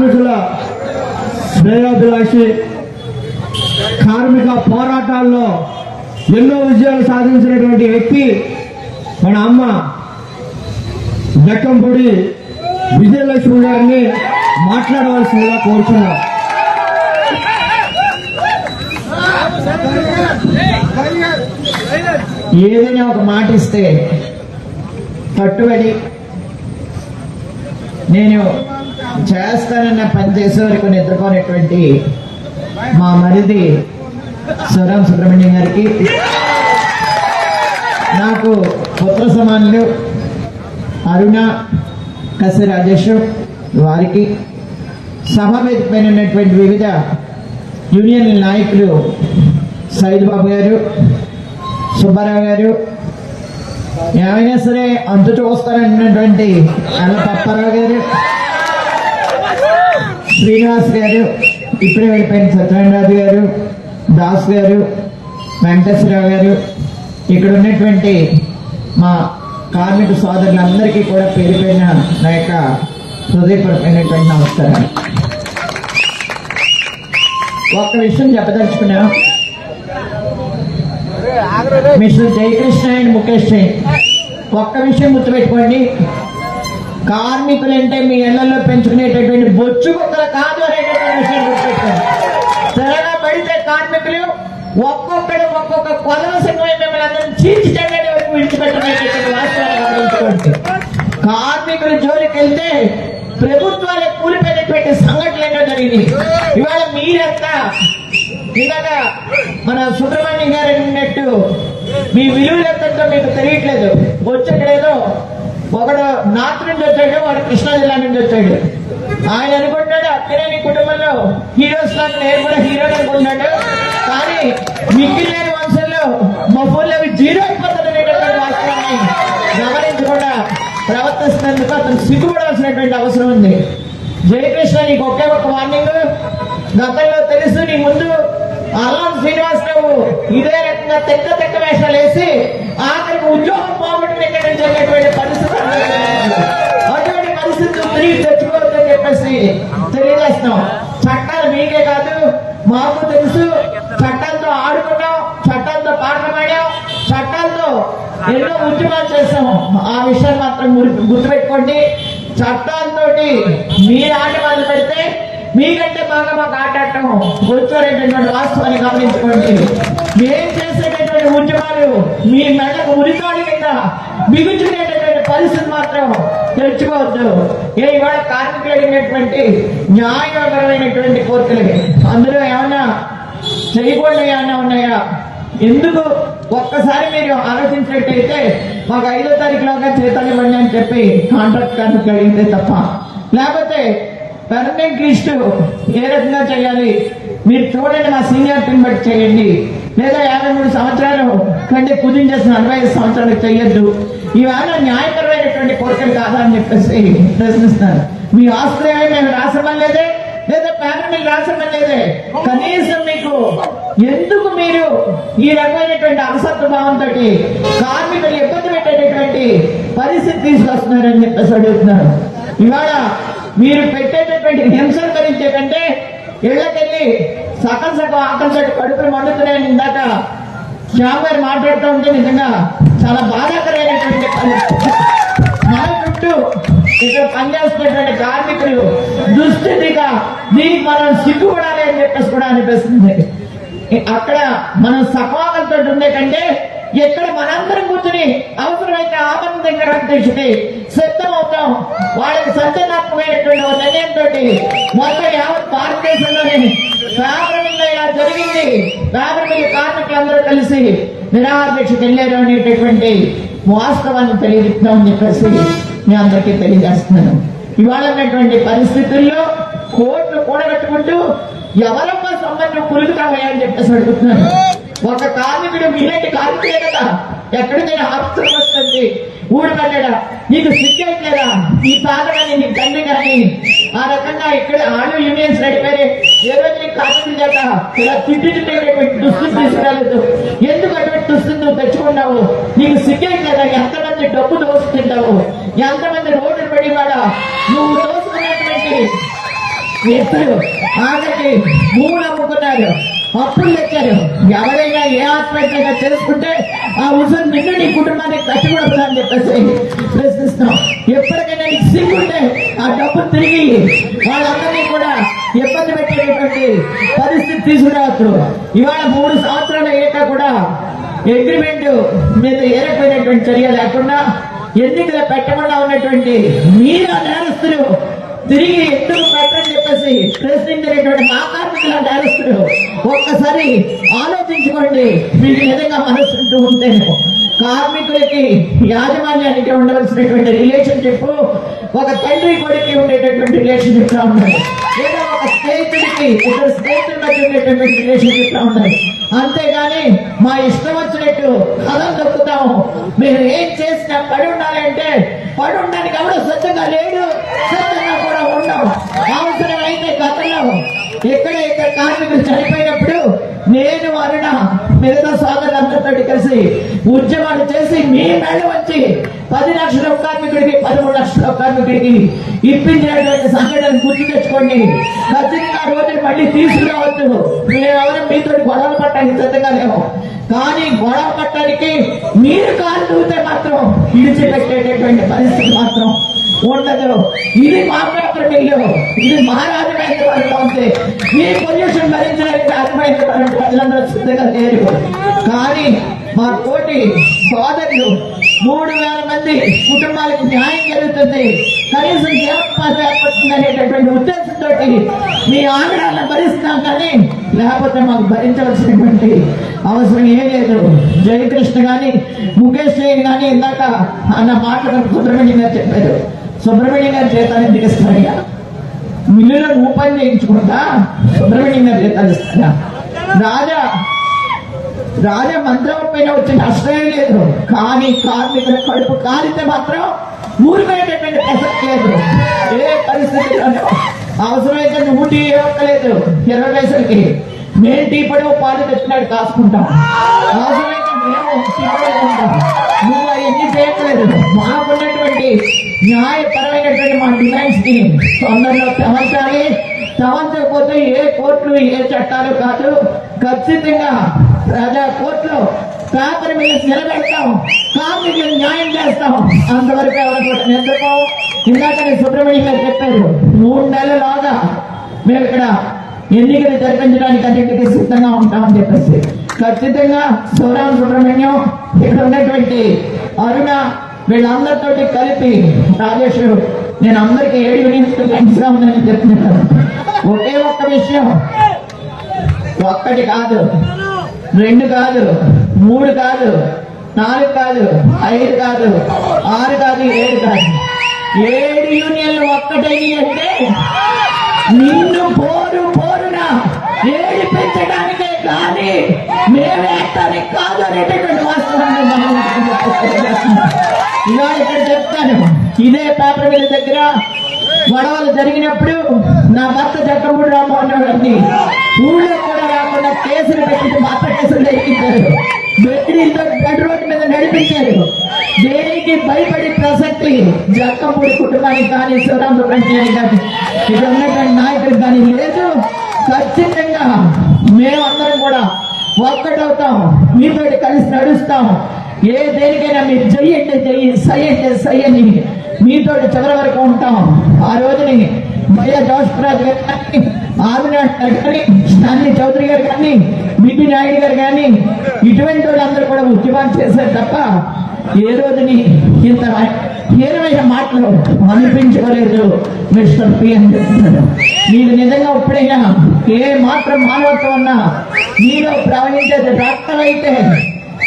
కార్మికుల శ్రేయోభిలాషి కార్మిక పోరాటాల్లో ఎన్నో విజయాలు సాధించినటువంటి వ్యక్తి మన అమ్మ దక్కంపూడి విజయలక్ష్మి గారిని మాట్లాడవలసిందిగా కోరుతున్నాం ఏదైనా ఒక మాట ఇస్తే కట్టుబడి నేను చేస్తానన్న పని చేసే వరకు నిద్రపోయినటువంటి మా మరిది స్వరం సుబ్రహ్మణ్యం గారికి నాకు పుత్ర సమానులు అరుణ కసి రాజేష్ వారికి సభ వివిధ యూనియన్ నాయకులు సైద్ బాబు గారు సుబ్బారావు గారు. ఏమైనా సరే అంతు చూస్తారన్నటువంటి అల్ల పప్పారావు గారు. శ్రీనివాస్ గారు ఇప్పుడే వెళ్ళిపోయిన సత్యనారాయణరాజు గారు దాస్ గారు వెంకటేశ్వరరావు గారు ఇక్కడ ఉన్నటువంటి మా కార్మిక సోదరులందరికీ కూడా పేరుపైన నా యొక్క హృదయపరమైనటువంటి నమస్కారం ఒక్క విషయం చెప్పదలుచుకున్నా మిస్టర్ జయకృష్ణ అండ్ ముఖేష్ జైన్ ఒక్క విషయం గుర్తుపెట్టుకోండి. కార్మికులు అంటే మీ ఇళ్ళలో పెంచుకునేటటువంటి బొచ్చు కుక్కలు కాదు అనేటటువంటి విషయం గుర్తుపెట్టారు త్వరగా పడితే కార్మికులు ఒక్కొక్కడు ఒక్కొక్క కొదవ సింహం మిమ్మల్ని అందరం చీల్చి చెండని వరకు విడిచిపెట్టనేటటువంటి వాస్తవాన్ని గమనించుకోండి. కార్మికుల జోలికి వెళ్తే ప్రభుత్వాలు కూలిపోయినటువంటి సంఘటనలు ఏంటో జరిగింది ఇవాళ మీరంతా ఇందాక మన సుబ్రహ్మణ్యం గారు అన్నట్టు మీ విలువలు ఎంతంతో మీకు తెలియట్లేదు. వచ్చేక్కడేదో ఒకడు నార్త్ నుంచి వచ్చాడు వాడు కృష్ణా జిల్లా నుంచి వచ్చాడు. ఆయన అనుకుంటాడు అక్కడేని కుటుంబంలో హీరోస్ లాగా నేను కూడా హీరో అనుకుంటున్నాడు. కానీ మిక్కిలేని వంశంలో మా ఫోన్లు అవి జీరో అయిపోతున్నటువంటి వాస్తవాన్ని గమనించకుండా ప్రవర్తిస్తున్నందుకు అతను సిగ్గుపడాల్సినటువంటి అవసరం ఉంది. జయకృష్ణ నీకు ఒకే ఒక వార్నింగ్ గతంలో తెలుసు నీ ముందు అల్లం శ్రీనివాసరావు ఇదే రకంగా తెక్క తెక్క వేషాలు వేసి ఆఖరికి ఉద్యోగం పోగొట్టుకుని ఇక్కడ నుంచి వెళ్ళేటువంటి పరిస్థితి అటువంటి పరిస్థితులు తిరిగి తెచ్చుకోవద్దని చెప్పేసి తెలియజేస్తాం చట్టాలు మీకే కాదు మాకు తెలుసు. చట్టాలతో ఆడుకున్నాం చట్టాలతో పాటలు పాడాం చట్టాలతో ఎన్నో ఉద్యమాలు చేస్తాము ఆ విషయాన్ని మాత్రం గుర్తుపెట్టుకోండి. చట్టాలతోటి మీరు ఆట మొదలు పెడితే మీకంటే బాగా మాకు ఆటాడటం వచ్చేటటువంటి వాస్తవాన్ని గమనించుకోండి. మేము చేసేటటువంటి ఉద్యమాలు మీ మెడకు ఉరితాడు కింద బిగుచుకునేటటువంటి పరిస్థితి మాత్రం తెచ్చుకోవద్దు ఏ ఇవాళ కార్మికులు అడిగినటువంటి న్యాయపరమైనటువంటి కోర్టులకి అందులో ఏమన్నా చేయకూడదు ఏమన్నా ఉన్నాయా? ఎందుకు ఒక్కసారి మీరు ఆలోచించినట్టయితే మాకు ఐదో తారీఖులోగా జీతాలు ఇవ్వండి అని చెప్పి కాంట్రాక్ట్ కార్మికులు అడిగితే తప్ప. లేకపోతే పర్మనెంట్ లిస్టు ఏ రకంగా చేయాలి? మీరు చూడండి మా సీనియారిటీని బట్టి చేయండి. లేదా యాభై మూడు సంవత్సరాలు కంటే కుదించేసిన అరవై ఐదు సంవత్సరాలకు చేయొద్దు. ఇవాళ న్యాయపరమైనటువంటి కోరికలు కాదా అని చెప్పేసి ప్రశ్నిస్తాను మీ ఆస్తులు నేను మేము లేదే లేదా పేపర్ మీకు రాసమని లేదే కనీసం మీకు ఎందుకు మీరు ఈ రకమైనటువంటి అవసర భావంతో కార్మికులు ఇబ్బంది పెట్టేటటువంటి పరిస్థితి తీసుకొస్తున్నారని చెప్పేసి అడుగుతున్నారు. ఇవాళ మీరు పెట్టేటటువంటి హింసలు భరించేటంటే ఇళ్ళకెళ్ళి సకల సగం ఆకలి కడుపులు మండుతున్నాయని ఇందాక శ్యామ్ గారు మాట్లాడుతూ ఉంటే నిజంగా చాలా బాధాకరమైనటువంటి పరిస్థితి మన చుట్టూ ఇక్కడ పనిచేస్తున్నటువంటి కార్మికులు దుస్థితిగా దీనికి మనం సిగ్గుపడాలి అని చెప్పేసి కూడా అనిపిస్తుంది. అక్కడ మనం సకాలంతో ఉండే కంటే ఎక్కడ మనందరం కూర్చుని అవసరమైతే ఆపద దగ్గర తీసుకుని సిద్ధం అవుతాం. వాళ్ళకి సంచలనాత్మకమైనటువంటి ఒక నిర్ణయంతో మొత్తం యావత్ భారతదేశంలోని పేపర్ ఇలా జరిగింది పేపర్ కార్మికులందరూ కలిసి నిరాహార వెళ్ళారు అనేటటువంటి వాస్తవాన్ని తెలియజేస్తామని చెప్పేసి మీ అందరికీ తెలియజేస్తున్నాను. ఇవాళ ఉన్నటువంటి పరిస్థితుల్లో కోట్లు కూడగట్టుకుంటూ ఎవరమ్మా సంబంధం కులుగుతావయ్యా అని చెప్పేసి అడుగుతున్నాను. ఒక కార్మికుడు మీలాంటి కార్మికుడే కదా ఎక్కడికైనా హాస్పిటల్ వస్తుంది? ఊరు ఊడిపడ్డా నీకు సిక్ అయితేరా ఈ తాత కానీ నీ తండ్రి కానీ ఆ రకంగా ఇక్కడ ఆడు యూనియన్స్ నడిపారే ఏ రోజు నీ కార్మికుల చేత ఇలా తిట్టినటువంటి దుస్తులు తీసుకురాలేదు. ఎందుకు అటువంటి దుస్తులు నువ్వు తెచ్చుకున్నావు? నీకు సిక్ అయితేరా ఎంతమంది డబ్బు దోసుకుంటావు? ఎంతమంది రోడ్డు పడి వాడా నువ్వు దోసుకున్నటువంటి ఆఖరికి మూడు అమ్ముకున్నారు. అప్పులు తెచ్చారు ఎవరైనా ఏ ఆత్మహత్యగా చేసుకుంటే ఆ ఉసురు నిన్ను నీ కుటుంబానికి కట్టుబడదు అని చెప్పేసి ప్రశ్నిస్తున్నాం. ఎప్పటికైనా నీకు సిగ్గుంటే ఆ డబ్బు తిరిగి వాళ్ళందరినీ కూడా ఇబ్బంది పెట్టేటటువంటి పరిస్థితి తీసుకురావచ్చు. ఇవాళ మూడు సంవత్సరాలు అయ్యాక కూడా అగ్రిమెంట్ మీద ఏ రకమైనటువంటి చర్య లేకుండా ఎన్నికలు పెట్టకుండా ఉన్నటువంటి మీరా నేరస్తులు తిరిగి ఎత్తులు పెట్టని చెప్పేసి ప్రశ్నించినటువంటి మా కార్మికుల డైరెక్టర్ ఒక్కసారి ఆలోచించుకోండి. మీకు విధంగా మనసు ఉంటేనే కార్మికులకి యాజమాన్యానికి ఉండవలసినటువంటి రిలేషన్షిప్ ఒక తండ్రి కొడుకు ఉండేటటువంటి రిలేషన్షిప్ లా ఉండాలి. లేదా ఒక స్నేహితుడికి ఇద్దరు స్నేహితుల మధ్య ఉండేటటువంటి రిలేషన్షిప్ లా ఉండాలి. అంతేగాని మా ఇష్టం వచ్చినట్టు కథలు దొక్కుతాము. మీరు ఏం చేసినా పడి ఉండాలంటే పడి ఉండడానికి ఎవడో సత్యంగా లేడు. సత్యంగా కూడా ఉండవు అవసరమైతే గతంలో ఇక్కడ ఇక్కడ కార్మికులు చనిపోయినప్పుడు నేను అరుణ మిగతా సోదరులందరితో కలిసి ఉద్యమాలు చేసి మీ మేడ వచ్చి పది లక్షల కార్మికుడికి పదమూడు లక్షల కార్మికుడికి ఇప్పించినటువంటి సంఘటన గుర్తు తెచ్చుకోండి. ఖచ్చితంగా రోజులు మళ్ళీ తీసుకురావద్దు. మేమెవరం మీతో గొడవలు పట్టడానికి సిద్ధంగా లేవు కానీ గొడవ పట్టడానికి మీరు కాలు దూతే మాత్రం విడిచిపెట్టేటటువంటి పరిస్థితి మాత్రం ఉండదు ఇది మా పేపర్ ఇది మా రాజమహేంద్రవరం ఉంది మీ పొల్యూషన్ భరించడానికి రాజమహేంద్రవరం ప్రజలందరూ సిద్ధంగా లేరు కానీ మా తోటి సోదరులు మూడు వేల మంది కుటుంబాలకు న్యాయం జరుగుతుంది. కనీసం జీవనోపాధి ఏర్పడుతుంది అనేటటువంటి ఉద్దేశంతో మీ ఆగ్రహాలను భరిస్తాం కానీ లేకపోతే మాకు భరించవలసినటువంటి అవసరం ఏ లేదు. జయకృష్ణ గాని ముఖేష్ జైన్ గాని ఇందాక అన్న మాటలు సుబ్రహ్మణ్యం గారు చెప్పారు. సుబ్రహ్మణ్యం గారి చేతాను ఎందుకు మిల్లులను ఊపని చేయించుకుంటా సుబ్రహ్మణ్యం గారు చేతాలు ఇస్తారా? రాజా రాజ మంత్రం పైన వచ్చిన నష్టమే లేదు. కానీ కార్మికుల కడుపు కాలితే మాత్రం ఊరిపోయేటటువంటి ప్రసక్తి లేదు. ఏ పరిస్థితిలోనూ అవసరమైతే నువ్వు టీ ఇవ్వక్కలేదు ఇరవై పైసలకి మేము టీ పడి పాలు తెచ్చినాడు కాసుకుంటాం. అవసరమైతే మేము నువ్వు అవన్నీ చేయట్లేదు మాకున్నటువంటి న్యాయపరమైనటువంటి మా డిమాండ్స్ని తొందరలో తమర్చాలి తమర్చకపోతే ఏ కోర్టులు ఏ చట్టాలు కాదు. ఖచ్చితంగా కోర్టులో పేపర్ మీద నిలబెడతాం. కార్మికులకు న్యాయం చేస్తాం. అంతవరకు ఎవరు ఎందుకో ఇందాక సుబ్రహ్మణ్యం గారు చెప్పారు మూడు నెలలాగా మేము ఇక్కడ ఎన్నికలు జరిపించడానికి అన్నింటికి సిద్ధంగా ఉంటామని చెప్పేసి. ఖచ్చితంగా శివరాం సుబ్రహ్మణ్యం ఇక్కడ ఉన్నటువంటి అరుణ వీళ్ళందరితోటి కలిపి రాజేష్ నేను అందరికీ ఏడు యూనిట్స్ ఉందని చెప్తున్నాను ఒకే ఒక్క విషయం. ఒక్కటి కాదు. రెండు కాదు మూడు కాదు నాలుగు కాదు ఐదు కాదు ఆరు కాదు ఏడు కాదు. ఏడు యూనియన్లు ఒక్కటైనవి అంటే నిన్ను పోరు పోరున ఏడిపించడానికే కానీ మేమేస్తానికి కాదు అనేటటువంటి వాస్తవాన్ని ఇలా ఇవాళ ఇక్కడ చెప్తాను. ఇదే పేపర్ మిల్ దగ్గర గొడవలు జరిగినప్పుడు నా భర్త జక్కమూడి రామ్మోహన్ రావు గారిని ఊళ్ళో కూడా రాకుండా కేసులు పెట్టి భర్త కేసులు ఎక్కించారు బెడ్రీతో బెడ్ రోడ్డు మీద నడిపించారు. దేనికి భయపడి ప్రసక్తి? జక్కమూడి కుటుంబానికి కానీ శివరాం కానీ ఇక్కడ ఉన్నటువంటి నాయకుడికి కానీ లేదు. ఖచ్చితంగా మేమందరం కూడా ఒక్కటవుతాం మీతో కలిసి నడుస్తాం. ఏ దేనికైనా మీరు చెయ్యంటే చెయ్యి సై అంటే సై అని మీతో చివరి వరకు ఉంటాం. ఆ రోజుని భయ జోష్రాజు గారు కానీ ఆదినాథ్ గారు కానీ స్టాన్లీ చౌదరి గారు కానీ బిపి నాయుడు గారు కానీ ఇటువంటి వాళ్ళందరూ కూడా ఉద్యమాలు చేశారు తప్ప ఏ రోజుని ఇంత హీనమైన మాటలు అనిపించుకోలేదు మిస్టర్ పి అని చెప్తున్నాడు మీరు నిజంగా ఎప్పుడైనా ఏ మాత్రం మానవత్వం ఉన్నా మీలో ప్రవహించేది డాక్టర్ అయితే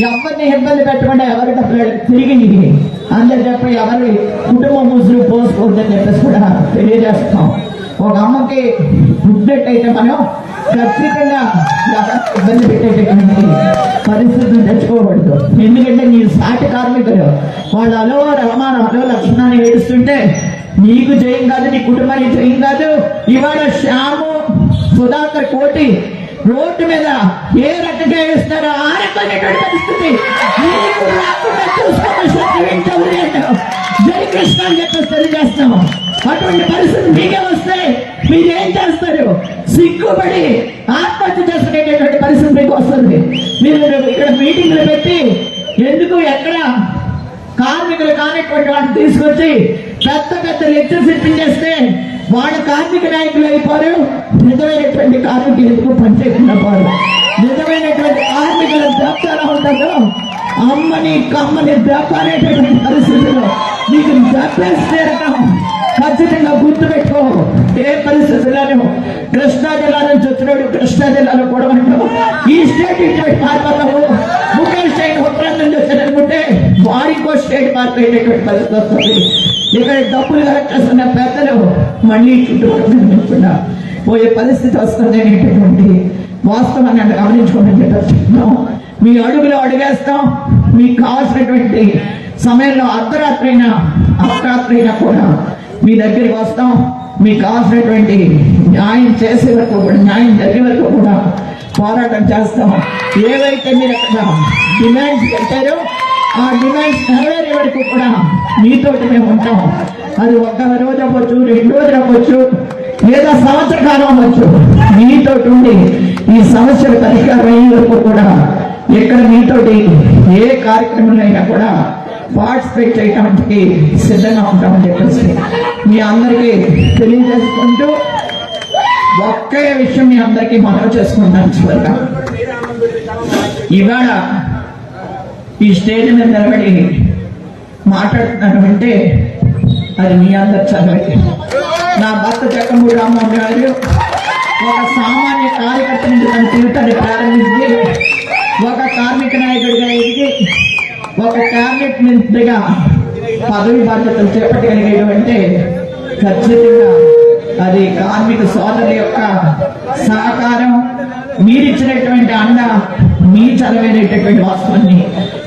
ఎవరిని ఇబ్బంది పెట్టకుండా ఎవరి డబ్బులు తిరిగి అందరు చెప్పి ఎవరి కుటుంబ ముసులు పోసుకోవద్దని చెప్పేసి కూడా తెలియజేస్తాం ఒక అమ్మకి పుట్టినట్టయితే మనం ఖచ్చితంగా ఇబ్బంది పెట్టేటటువంటి పరిస్థితులు తెచ్చుకోకూడదు. ఎందుకంటే నీ సాటి కార్మికులు. వాళ్ళు అలో రమాన అలో లక్షణాన్ని ఏడుస్తుంటే నీకు జయం కాదు నీ కుటుంబానికి జయం కాదు. ఇవాళ శ్యాము సుధాకర్ కోటి రోడ్డు మీద ఏ రకంగా వేస్తారో ఆ రకమైనటువంటి పరిస్థితి. మీకు రాకుండా చూసుకోవాల్సిన ఏంటో అని చెప్పేసి తెలియజేస్తాము అటువంటి పరిస్థితి మీకే వస్తే మీరేం చేస్తారు? సిగ్గుపడి ఆత్మహత్య చేసుకునేటటువంటి పరిస్థితి మీకు వస్తుంది. మీరు ఇక్కడ మీటింగ్లు పెట్టి ఎందుకు ఎక్కడ కార్మికులు కానిటువంటి వాటిని తీసుకొచ్చి పెద్ద పెద్ద లెక్చర్స్ ఇప్పించేస్తే వాళ్ళు కార్మిక నాయకులు అయిపోరు. నిజమైనటువంటి కార్మికులు ఎందుకు పనిచేయకుండా నిజమైనటువంటి కార్మికుల దెబ్బ ఎలా అమ్మని కమ్మని దెబ్బ పరిస్థితుల్లో పరిస్థితిలో నీకు దెబ్బేస్తే ఖచ్చితంగా గుర్తుపెట్టుకో. ఏ పరిస్థితుల్లోనూ కృష్ణా జిల్లా నుంచి వచ్చినోడు కృష్ణా జిల్లాలో కూడా ఉంటావు ఈ స్టేట్ ఇటువంటి పారిపోతావు. ముఖేష్ స్టేట్ ఉత్తరం నుంచి వచ్చాడనుకుంటే వారికో స్టేట్ మార్పు అయినటువంటి పరిస్థితి వస్తుంది. ఇక్కడ డబ్బులు కలెక్ట్ పెద్దలు మళ్ళీ చుట్టుపక్కల పోయే పరిస్థితి వస్తుంది అనేటటువంటి వాస్తవాన్ని అంటే గమనించుకోమని మీ అడుగులో అడుగేస్తాం. మీకు కావాల్సినటువంటి సమయంలో అర్ధరాత్రి అయినా అర్ధరాత్రి అయినా కూడా మీ దగ్గరికి వస్తాం. మీకు కావాల్సినటువంటి న్యాయం చేసే వరకు కూడా న్యాయం జరిగే వరకు కూడా పోరాటం చేస్తాం. ఏవైతే మీరు అక్కడ డిమాండ్స్ పెట్టారో ఆ డిమాండ్స్ నెరవేరే వరకు కూడా మీతో మేము ఉంటాం. అది ఒక రోజు అవ్వచ్చు రెండు రోజులు అవ్వచ్చు లేదా సంవత్సర కాలం అవ్వచ్చు. మీతో ఉండి ఈ సమస్యలు పరిష్కారం అయ్యే వరకు కూడా ఎక్కడ మీతోటి ఏ కార్యక్రమంలో అయినా కూడా పార్టిసిపేట్ చేయడానికి సిద్ధంగా ఉంటామని చెప్పేసి మీ అందరికీ తెలియజేసుకుంటూ ఒక్కే విషయం మీ అందరికీ మనవి చేసుకుంటాను చివరిగా. ఇవాళ ఈ స్టేజ్ మీద నిలబడి మాట్లాడుతున్నాను అంటే అది మీ అందరి చదివే. నా భర్త జగన్మూడి రామ్మోహన్ గారు ఒక సామాన్య కార్యకర్త నుంచి తన జీవితాన్ని ప్రారంభించి ఒక కార్మిక నాయకుడిగా ఎదిగి ఒక క్యాబినెట్ మంత్రిగా పదవి బాధ్యతలు చేపట్టగలిగేయడం అంటే ఖచ్చితంగా అది కార్మిక సోదరుల యొక్క సహకారం మీరిచ్చినటువంటి అండ మీ చదవైనటువంటి వాస్తవాన్ని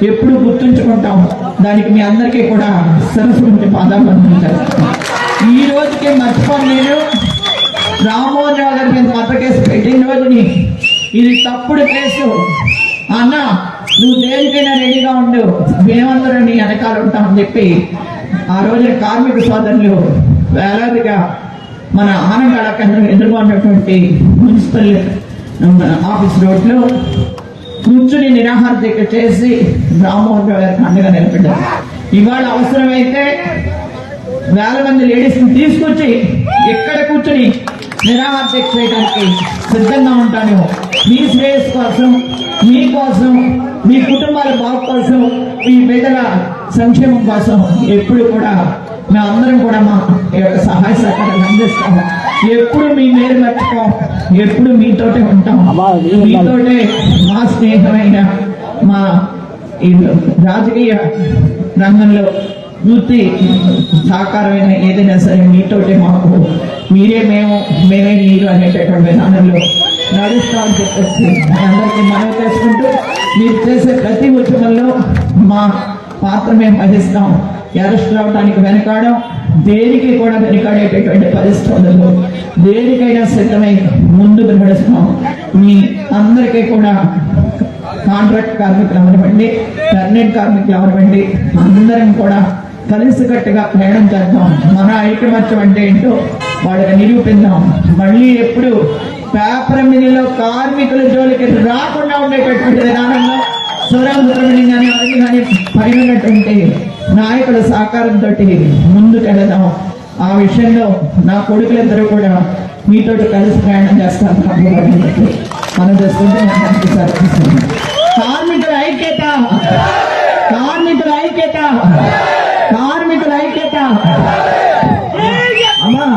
ఎప్పుడు గుర్తుంచుకుంటాం దానికి మీ అందరికీ కూడా సరస్వతి పాదాలు చేస్తాం ఈ రోజుకి మర్చిపోను నేను. రామ్మోహన్ రావు గారి మీద మత కేసు పెట్టిన రోజుని ఇది తప్పుడు కేసు. అన్న నువ్వు దేనికైనా రెడీగా ఉండు. మేమందరం నీ వెనకాల ఉంటామని చెప్పి ఆ రోజున కార్మిక సోదరులు వేలాదిగా మన ఆనందాల కేంద్రం ఎదురుగా ఉన్నటువంటి మున్సిపల్ ఆఫీస్ రోడ్లో కూర్చుని నిరాహార దీక్ష చేసి రామ్మోహన్ రావు గారికి అండగా నిలబడ్డారు. ఇవాళ అవసరమైతే వేల మంది లేడీస్ని తీసుకొచ్చి ఎక్కడ కూర్చొని నిరాహార దీక్ష చేయడానికి సిద్ధంగా ఉంటాను మీ శ్రేయస్ కోసం మీకోసం మీ కుటుంబాల బాగు కోసం మీ పేదల సంక్షేమం కోసం ఎప్పుడు కూడా మేమందరం కూడా మా యొక్క సహాయ సహకారాలు అందిస్తాము. ఎప్పుడు మీ మేలు మర్చిపోం ఎప్పుడు మీతోటే ఉంటాం. మీతోటే మా స్నేహమైన మా ఈ రాజకీయ రంగంలో వృత్తి సహకారమైన ఏదైనా సరే మీతోటే మాకు మీరే మేము మేమే మీరు అనేటటువంటి విధానంలో నడుస్తామని చెప్పేసి మీ అందరికీ మనవి చేసుకుంటూ మీరు చేసే ప్రతి ఉద్యమంలో మా పాత్ర మేము వహిస్తాం. అరెస్ట్ రావడానికి వెనకాడం. దేనికి కూడా వెనుకాడేటటువంటి పరిస్థితుల్లో దేనికైనా సిద్ధమై ముందుకు నడుస్తాం మీ అందరికీ కూడా కాంట్రాక్ట్ కార్మికులు అవనివ్వండి పర్మనెంట్ కార్మికులు అవనివ్వండి అందరం కూడా కలిసికట్టుగా ప్రయాణం చేద్దాం. మన ఐకమత్యం అంటే ఏంటో వాళ్ళకి నిరూపిద్దాం. మళ్ళీ ఎప్పుడు పేపర్ మిల్లులో కార్మికుల జోలికి రాకుండా ఉండేటటువంటి విధానంలో సుబ్రహ్మణ్యం కానీ అరవి కానీ పడినటువంటి నాయకుల సహకారంతో ముందుకు ఆ విషయంలో నా కొడుకులిద్దరూ కూడా మీతో కలిసి ప్రయాణం చేస్తాను. మనం చేసుకుంటే కార్మికుల ఐక్యత! కార్మికుల ఐక్యత! కార్మికుల ఐక్యత! అమ్మా!